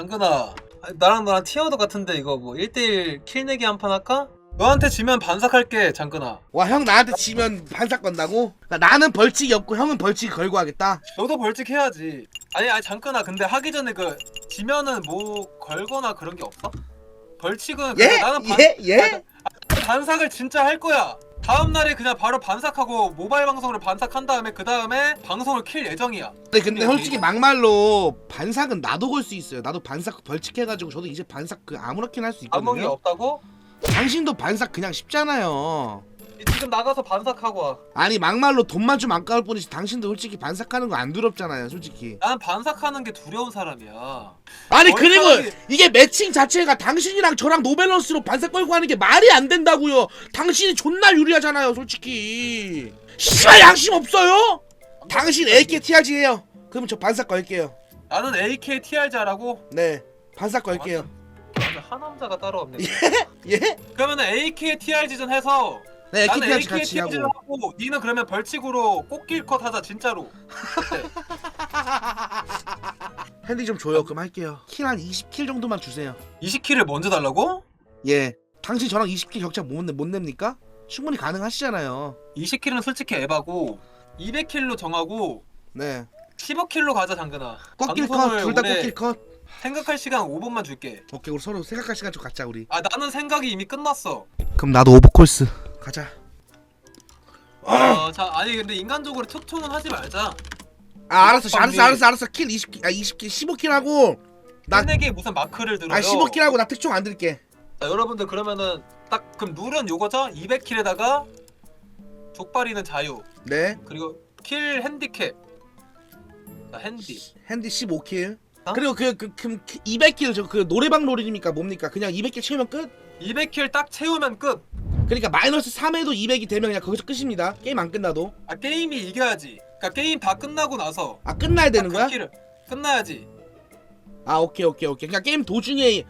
장근아 나랑 너랑 티어도 같은데 이거 뭐 1대1 킬 내기 한 판 할까? 너한테 지면 반삭할게 장근아 와 형 나한테 지면 반삭 건다고? 그러니까 나는 벌칙이 없고 형은 벌칙 걸고 하겠다. 너도 벌칙 해야지 아니 아니 장근아 근데 하기 전에 그 지면은 뭐 걸거나 그런 게 없어? 벌칙은 예? 나는 반, 예? 예? 반삭을 진짜 할 거야 다음 날에 그냥 바로 반삭하고 모바일 방송으로 반삭한 다음에 그 다음에 방송을 킬 예정이야 근데, 근데 솔직히 막말로 반삭은 나도 걸 수 있어요. 나도 반삭 벌칙 해가지고 저도 이제 반삭 그 아무렇게나 할 수 있거든요. 없다고? 당신도 반삭 그냥 쉽잖아요. 지금 나가서 반삭하고 와. 아니 막말로 돈만 좀 아까울 뿐이지 당신도 솔직히 반삭하는 거 안 두렵잖아요 솔직히. 나는 반삭하는 게 두려운 사람이야. 아니 그리고 이게 매칭 자체가 당신이랑 저랑 노밸런스로 반삭 걸고 하는 게 말이 안 된다고요. 당신이 존나 유리하잖아요 솔직히. 씨발 양심 없어요? 당신 AK TRG 해요. 그러면 저 반삭 걸게요. 나는 AK TR자라고? 네 반삭 걸게요. 완전 하남자가 따로 없네. 예? 그러면은 AK TR지전 해서 네 나는 AK 같이 하고. 하고 니는 그러면 벌칙으로 꽃길 컷 하자 진짜로? 핸디 좀 줘요. 그럼 할게요. 킬 한 20킬 정도만 주세요. 20킬을 먼저 달라고? 예. 당신 저랑 20킬 격차 못, 내- 못 냅니까? 충분히 가능하시잖아요. 20킬은 솔직히 에바고 200킬로 정하고 네. 15킬로 가자 장근아. 꺾길 방송을 컷, 둘다 오래 꺾길 컷. 생각할 시간 5분만 줄게. 오케이, 우리 서로 생각할 시간 좀 갖자 우리. 아 나는 생각이 이미 끝났어. 그럼 나도 오버콜스 가자. 어, 자 아니 근데 인간적으로 특총은 하지 말자 아 알았어, 알았어, 알았어, 알았어. 킬 20킬, 아 20킬, 15킬 하고 나, 킬내기 무슨 마크를 들어요 아 15킬 하고 나 특총 안 드릴게. 자, 여러분들 그러면은 딱 그럼 룰은 요거죠? 200킬에다가 족발이는 자유 네, 그리고 킬 핸디캡 자 핸디 핸디 15킬. 어? 그리고 그, 그, 그, 200킬 저 그 노래방 롤입니까 뭡니까? 그냥 200킬 채우면 끝? 200킬 딱 채우면 끝 그러니까 마이너스 3에도 200이 되면 그냥 거기서 끝입니다. 게임 안 끝나도. 아, 게임이 이겨야지 그러니까 게임 다 끝나고 나서 아 끝나야 되는 딱 거야? 그 킬을 끝나야지 아 오케이 오케이 오케이. 그냥 게임 도중에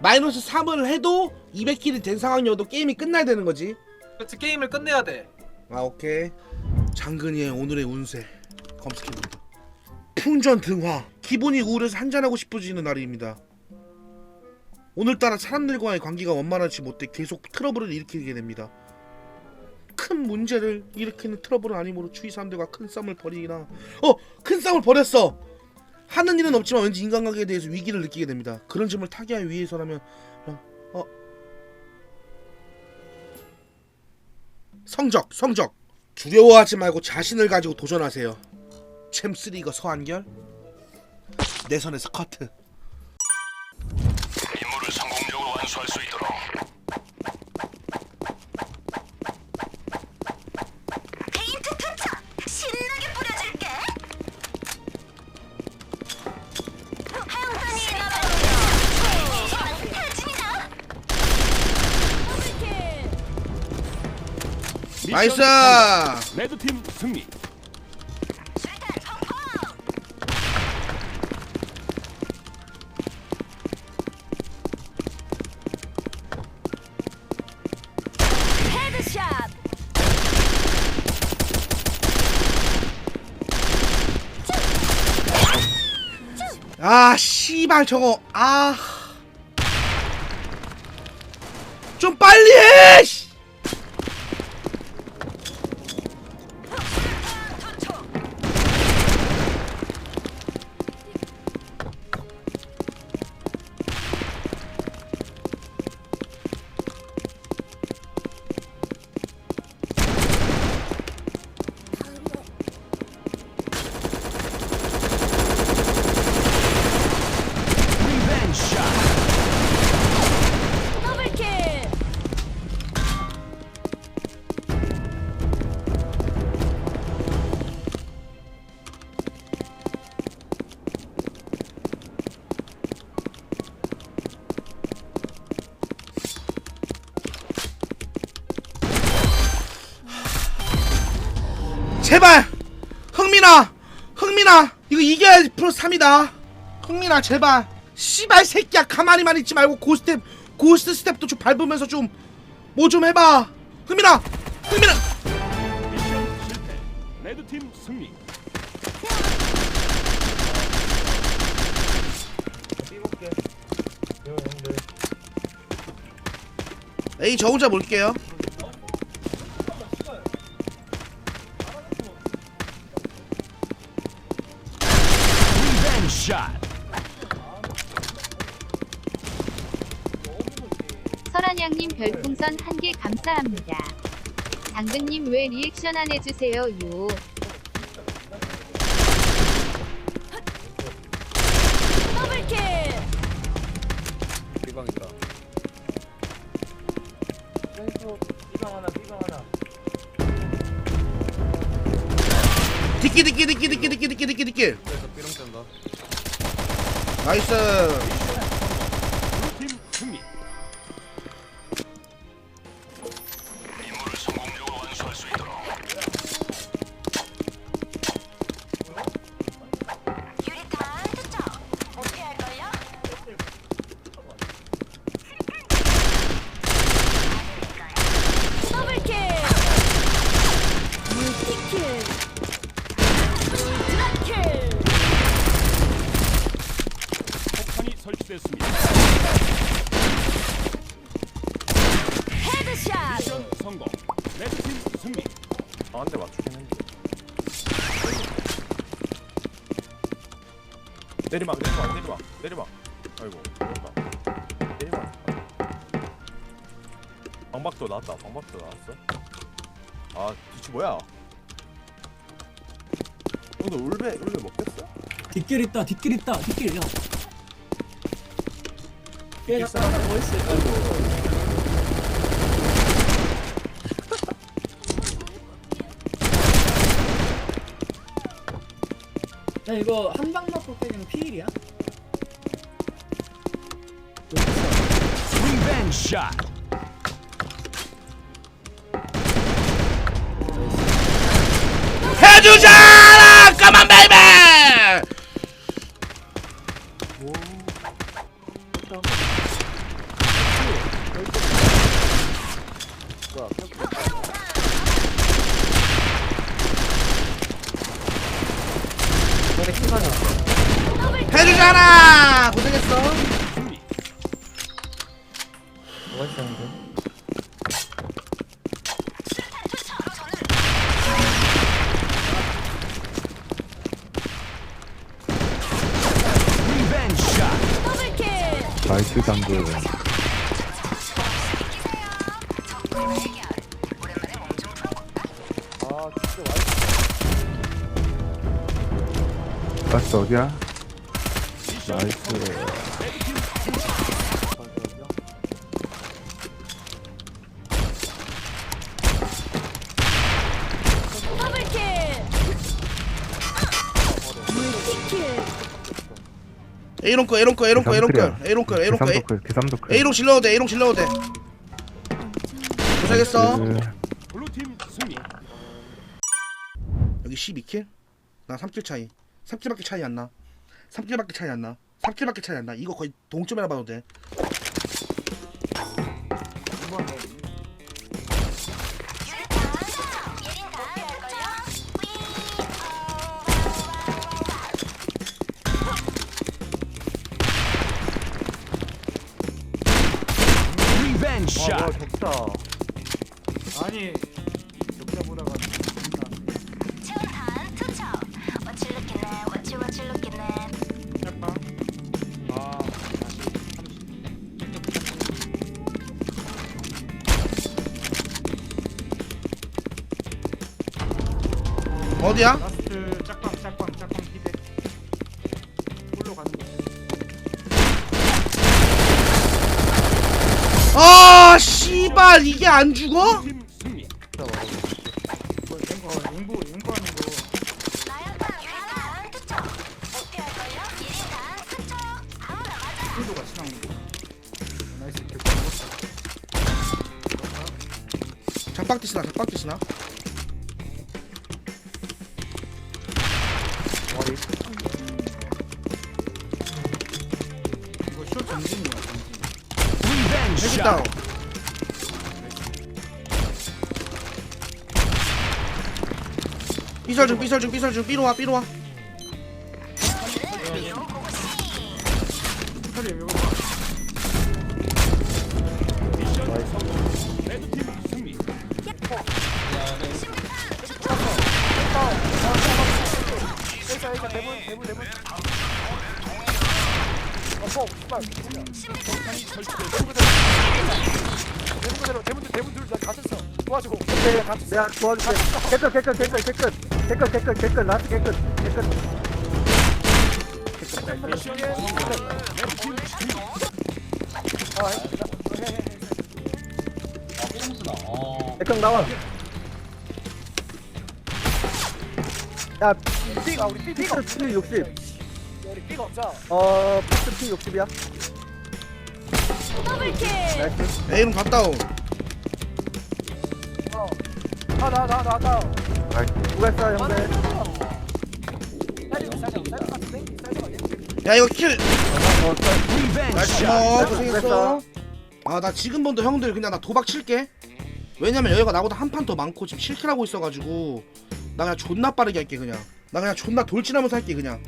마이너스 3을 해도 200킬이 된 상황이어도 게임이 끝나야 되는 거지. 그렇지 게임을 끝내야 돼 아 오케이 장근이의 오늘의 운세 검색해봅니다 풍전 등화 기분이 우울해서 한잔하고 싶어지는 날입니다 오늘따라 사람들과의 관계가 원만하지 못해 계속 트러블을 일으키게 됩니다 큰 문제를 일으키는 트러블은 아니므로 주위 사람들과 큰 싸움을 벌이나 어! 큰 싸움을 벌였어! 하는 일은 없지만 왠지 인간관계에 대해서 위기를 느끼게 됩니다 그런 점을 타개하기 위해서라면 어, 어. 성적 성적 두려워하지 말고 자신을 가지고 도전하세요 챔스리거 서한결 내 손에서 커트 나이스! 레드팀 승리. 헤드샷! 아 씨발 저거. 아. 좀 빨리 해 씨. 88% 3이다. 흥민아 제발. 씨발 새끼야 가만히만 있지 말고 고스텝 고스트 스텝도 좀 밟으면서 좀 뭐좀 뭐 좀 해봐. 흥민아 흥민아. 미션 실패. 레드팀 승리. 에이 저 혼자 볼게요. 별풍선 한 개 감사합니다. 당근님 왜 리액션 안 해주세요 요. 더블킬. 비방이다. 뒷기 뒷기 뒷기 뒷기 뒷기 뒷기 뒷기 뒷기 그래서 삐롱 뜬다. 나이스 설치됐습니다. 헤드샷. 미션 성공. 레드팀 승리. 아, 한대 맞추긴 했는데. 내리막, 내리막, 내리막, 내리막. 아이고, 내리막. 내리막. 방박도 나왔다. 방박도 나왔어. 아, 뒤치 뭐야? 오늘 울베, 울베 먹겠어? 뒷길 있다 뒷길 있다 뒷길 야 아이고. 야 이거 한 방 맞고 때리면 피일이야? 해주자 까만 베이 뭐가 있었는데? 나이스 당구 박스 어디야? 나이스 A롱 거 A롱 거 A롱 거 A롱 거. A롱 거 A롱 거 A- 계산도클 계산도클 A롱 질러도 돼 A롱 질러도 돼. 고생했어. 블루팀 승리. 여기 12킬? 나 3킬 차이. 3킬밖에 차이 안나. 3킬밖에 차이 안나. 3킬밖에 차이 안나. 이거 거의 동점이라 봐도 돼 어디야? 라스트 짝방 짝방 짝방 기대 홀로 가는 거 아 씨발 이게 안 죽어? 빡디시나 잡박대 시나 다운. 삐설 중 삐설 중 삐설 중 삐로 와 삐로 와. 대문 둘다 갇혔어. 도와줘. 오케이, 갇혔어. 내가 도와줄게. 개끝, 개끝, 개끝, 개끝, 개끝, 개끝, 개끝, 라스 개끝, 개끝. 개끝 나와. 야, 삐가 우리 삐가 없어. 피 우리 삐가 없어. 어, 피스 피 60이야. 더블킬. 에이름 갔다 오. 아나나 나 나. 수고했어, 형들. 사이드 사이드 사이드 같은데? 사이드 같은데? 야 이거 킬 어, 어 고생했어 아 나 지금 번도 형들 그냥 나 도박 칠게 왜냐면 여기가 나보다 한 판 더 많고 지금 7킬 하고 있어가지고 나 그냥 존나 빠르게 할게 그냥 나 그냥 존나 돌진하면서 할게 그냥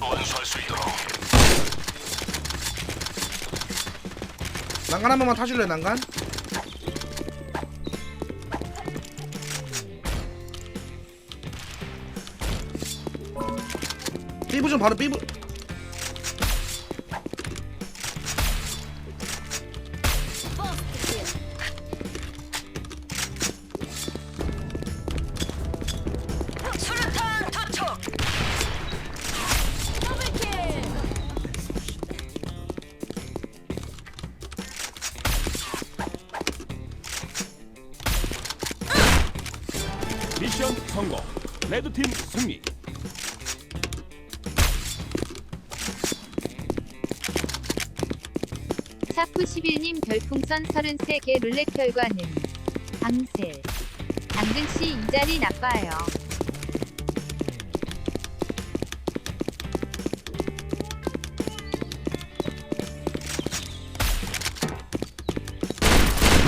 난간 한 번만 타줄래 난간? 좀 바로 삐부 수류탄 투척. 더블킬. 미션 성공. 레드팀 승리. 별풍선 33개 룰렛 결과는 방셀 당근씨 이 자리 나빠요.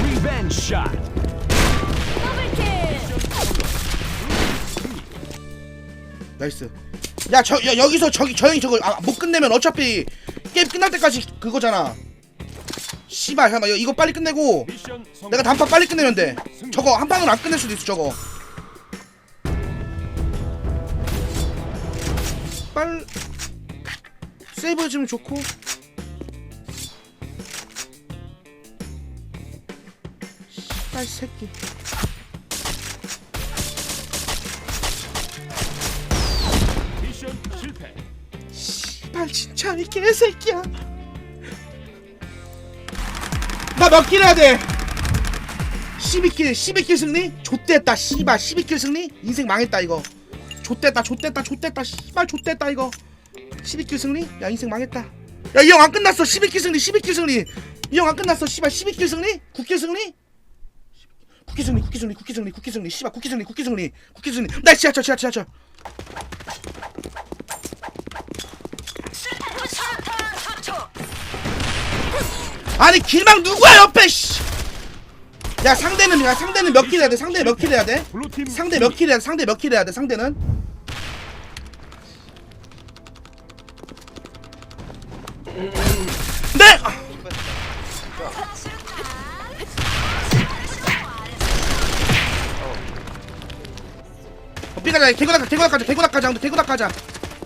리벤지 샷. 더블킬. 나이스 야 저 야, 여기서 저기 저 형이 저거 아, 못 끝내면 어차피 게임 끝날 때까지 그거잖아 씨발 잠깐만 이거- 이거 빨리 끝내고. 내가 단판 빨리 끝내면 돼 저거 한 방으로 안 끝낼 수도 있어 저거 빨 세이브 해주면 좋고 씨발 새끼 미션 실패. 씨발 진짜 이 개새끼야 나몇킬 해야 돼 12킬 12킬 승리? 좆됐다 씨발 12킬 승리? 인생 망했다 이거 좆됐다 좆됐다 좆됐다 씨발 좆됐다 이거 12킬 승리? 야 인생 망했다 야 이 형 안 끝났어 12킬 승리 12킬 승리 이 형 안 끝났어 씨발 12킬 승리? 9킬 승리? 9킬 승리 9킬 승리 9킬 승리 9킬 승리 씨발 9킬 승리 9킬 승리 9킬 승리 나 지하철 지하철 지하철 수류탄 투척. 아니 길망 누구야 옆에 씨. 야 상대는 야 상대는 몇 킬 해야 돼? 상대 몇 킬 해야 돼? 상대 몇 킬 해야 돼? 상대 몇 킬 해야 돼? 상대는 네. 어, 삐가자 개구낙 개구낙 가자 개구낙 가자 개구낙 가자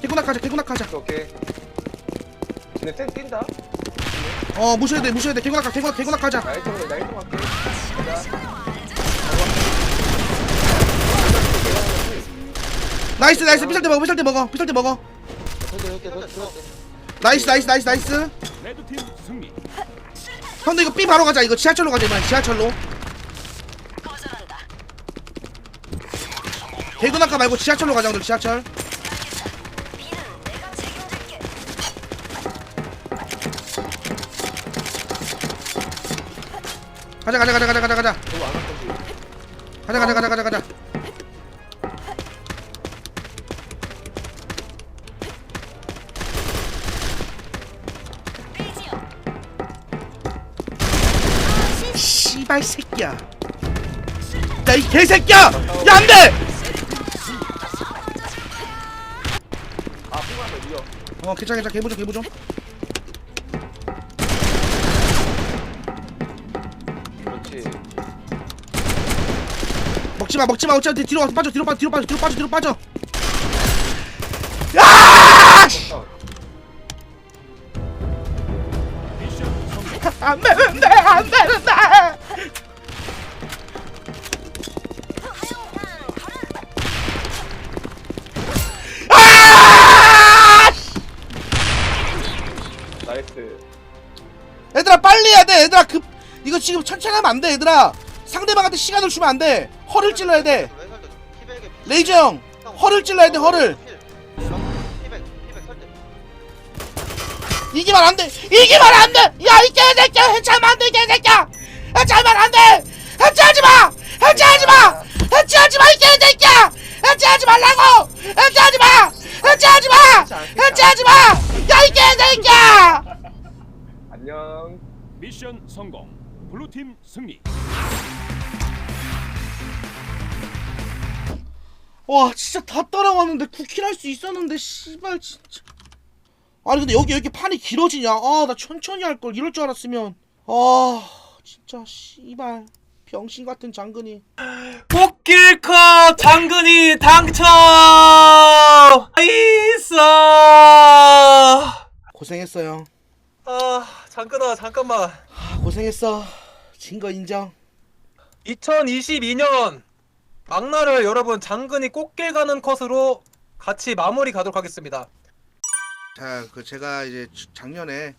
개구낙 가자 개구낙 가자 오케이. 근데 쌩 뛴다. 어 무셔야 돼 무셔야 돼. 개구낙 가 개구낙 개구낙 가자. 나이스 나이스. 피살 때 먹어 피살 때 먹어 피살 때 먹어. 나이스 나이스 나이스 나이스. 레드팀 승리. 형들 이거 B 바로 가자. 이거 지하철로 가자 이번엔. 지하철로. 대근아까 말고 지하철로 가자 오늘 지하철 가자 가자 가자 가자 가자. 가자 저거 안할 거지. 가자 가자 가자 가자 가자. 씨발 새끼야. 야 이 개새끼야! 야 안돼! 아, 피곤하다, 이겨. 어 괜찮아 괜찮아. 개보좀 개보좀. 먹지마 먹지마 어차피 뒤로 가서 빠져 뒤로 빠져 뒤로 빠져 뒤로 빠져 뒤로 빠져 야! 안 되는데 안 되는데. 아! 나이스. 얘들아 빨리 해야 돼 얘들아 급 이거 지금 천천히 하면 안 돼 얘들아 상대방한테 시간을 주면 안돼 허를 찔러야 돼. 레이저 형 허를 찔러야 돼 허를. 이기면 안 돼 이기면 안 돼. 야 이 개새끼야 해체하면 안 돼 개새끼야. 해체하면 안 돼. 해체하지 마 해체하지 마 해체하지 마 이 개새끼야. 해체하지 말라고 해체하지 마 해체하지 마 해체하지 마 야 이 개새끼야. 안녕. 미션 성공. 블루팀 승리. 와 진짜 다 따라왔는데 쿠킬 할 수 있었는데 씨발 진짜. 아니 근데 여기 왜 이렇게 판이 길어지냐? 아 나 천천히 할 걸. 이럴 줄 알았으면. 아 진짜 씨발. 병신 같은 장근이. 꽃길컷 장근이 당첨! 있어! 고생했어요. 아 장근아 잠깐만. 아, 고생했어. 진 거 인정. 2022년 막날을 여러분 장근이 꽃길 가는 컷으로 같이 마무리 가도록 하겠습니다. 자 그 제가 이제 주- 작년에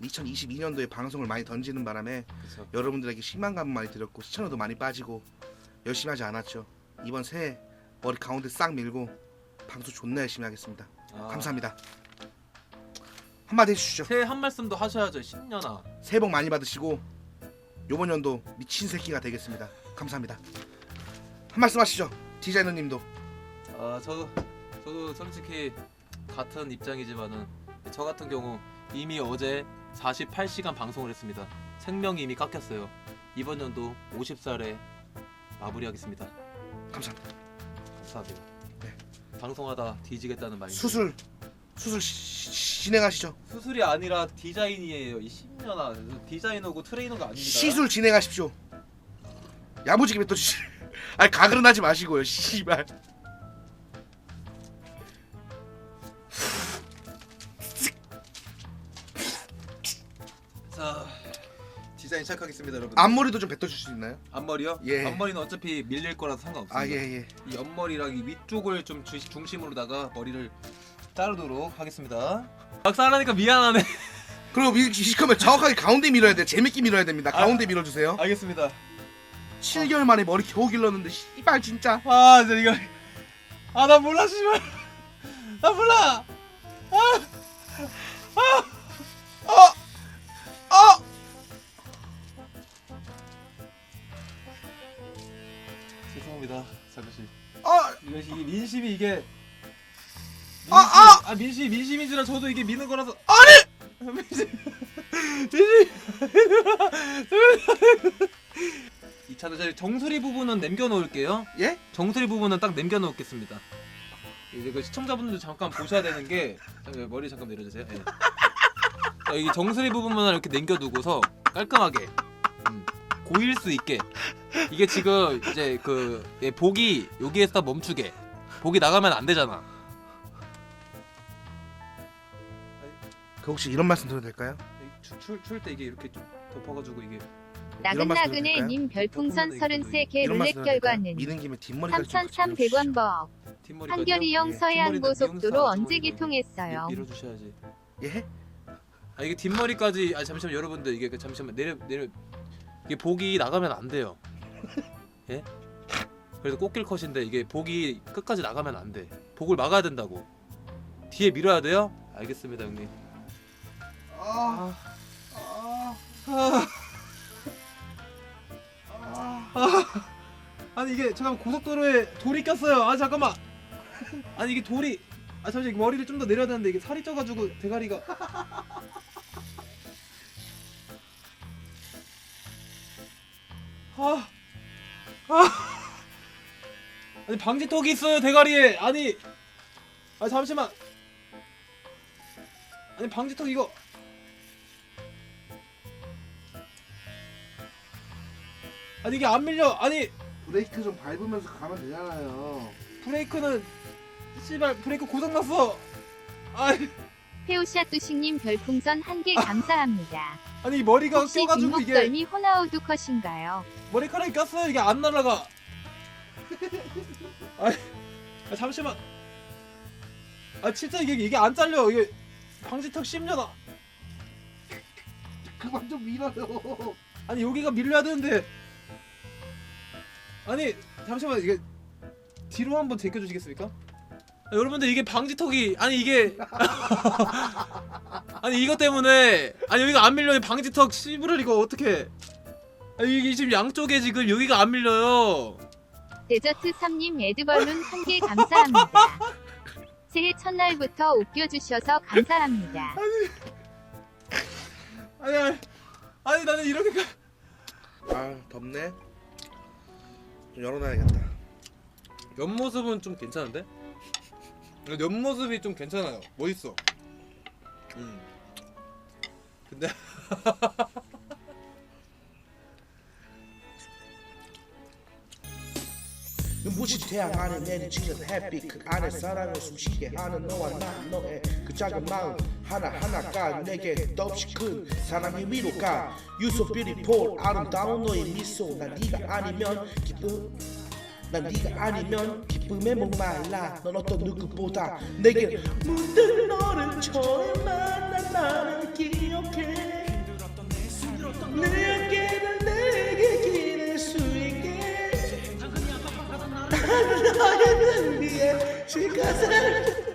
2022년도에 방송을 많이 던지는 바람에 그쵸. 여러분들에게 실망감 많이 드렸고 시청률도 많이 빠지고 열심히 하지 않았죠. 이번 새해 머리 가운데 싹 밀고 방송 존나 열심히 하겠습니다. 감사합니다. 한마디 해주시죠. 새해 한 말씀도 하셔야죠 신년아. 새해 복 많이 받으시고 요번 연도 미친 새끼가 되겠습니다. 감사합니다. 한 말씀 하시죠. 디자이너님도. 아, 저 저도 솔직히 같은 입장이지만은 저 같은 경우 이미 어제 48시간 방송을 했습니다. 생명이 이미 깎였어요. 이번 연도 50살에 마무리하겠습니다. 감사합니다. 감사합니다. 네. 방송하다 뒤지겠다는 말이 수술 수술 시, 시- 진행하시죠. 수술이 아니라 디자인이에요. 이 10년아 디자이너고 트레이너가 아닙니다. 시술 진행하십시오. 야무지게 뱉어 주시. 아니 가글은 하지 마시고요. 씨발. 자 디자인 시작하겠습니다, 여러분. 앞머리도 좀 뱉어 주실 수 있나요? 앞머리요? 예. 앞머리는 어차피 밀릴 거라서 상관없습니다. 아 예 예. 이 옆머리랑 이 위쪽을 좀 주, 중심으로다가 머리를 자르도록 하겠습니다. 박사하니까 미안하네. 그리고 미- 시커면 정확하게 가운데 밀어야 돼. 재밌게 밀어야 됩니다. 가운데 밀어 주세요. 알겠습니다. 7개월 만에 머리 겨우 길렀는데 씨발 진짜. 아, 진짜 이거 아, 나 몰라 씨발. 나 몰라. 어! 죄송합니다. 잠시. 어! 이것이 민심이 이게 민심, 아, 아! 아 민심 민심인지라 저도 이게 미는 거라서 아니! 민심 민심 이 차도 저희 정수리 부분은 남겨 놓을게요. 예? 정수리 부분은 딱 남겨 놓겠습니다. 이제 그 시청자분들 잠깐 보셔야 되는 게 잠깐 머리 잠깐 내려주세요. 예. 자, 여기 정수리 부분만 이렇게 남겨두고서 깔끔하게 음, 고일 수 있게 이게 지금 이제 그 예, 복이 여기에서 멈추게 복이 나가면 안 되잖아. 그 혹시 이런 말씀 드려도 될까요? 출출 때 이게 이렇게 좀 덮어가지고 이게 나근나근의? 님 별풍선 조금만 33개 이런 룰렛? 결과는 미는 김에 뒷머리까지 좀 같이 3,300원 버? 한결이 형 예, 서해안 고속도로 언제 개통했어요? 밀- 밀어주셔야지. 예? 아 이게 뒷머리까지 아 잠시만 여러분들 이게 그 잠시만 내려 내려 이게 복이 나가면 안 돼요. 예? 그래서 꽃길 컷인데 이게 복이 끝까지 나가면 안 돼. 복을 막아야 된다고. 뒤에 밀어야 돼요? 알겠습니다 형님. 아, 아 니 이게 잠깐 고속도로에 돌이 꼈어요. 아 잠깐만. 아니 이게 돌이 아 잠시 머리를 좀 더 내려야 되는데 이게 살이 쪄가지고 대가리가. 아, 아. 아니 방지턱이 있어요 대가리에. 아니, 아 잠시만. 아니 방지턱 이거. 아니 이게 안 밀려. 아니 브레이크 좀 밟으면서 가면 되잖아요. 브레이크는 씨발 브레이크 고장 났어. 아이 페오샤 뚜식님 별풍선 한 개 감사합니다. 아니 머리가 혹시 껴가지고 이게 뒷목덜미 호나우두 컷인가요? 머리카락이 꼈어요 이게 안 날라가 아, 아 잠시만 아 진짜 이게 이게 안 잘려 이게 방지턱 심려다 그만 좀 밀어요. 아니 여기가 밀려야 되는데 아니 잠시만 이게 뒤로 한번 제껴 주시겠습니까? 아, 여러분들 이게 방지턱이 아니 이게 아니 이것 때문에 아니 여기가 안 밀려요 방지턱 씨부를 이거 어떻게 아니 이게 지금 양쪽에 지금 여기가 안 밀려요 데저트 3님 에드벌룬 한 개 감사합니다. 새해 첫날부터 웃겨주셔서 감사합니다. 아니 아니 아니 나는 이렇게 가- 아 덥네. 좀 열어놔야겠다. 옆모습은 좀 괜찮은데? 옆모습이 좀 괜찮아요 멋있어 음. 근데 눈부신 태양 안에 내리치는 햇빛 그 안에 사랑을 숨쉬게 하는 너와 난 너의 그 작은 마음 하나하나가 내게 덕시 큰 사랑의 위로가 You so beautiful 아름다운 너의 미소. 난 네가 아니면 기쁨 난 네가 아니면 기쁨에 목말라. 넌 어떤 누구보다 내게 문득 너를 처음 만난 나를 기억해. 내게 나의 등 위에 시가살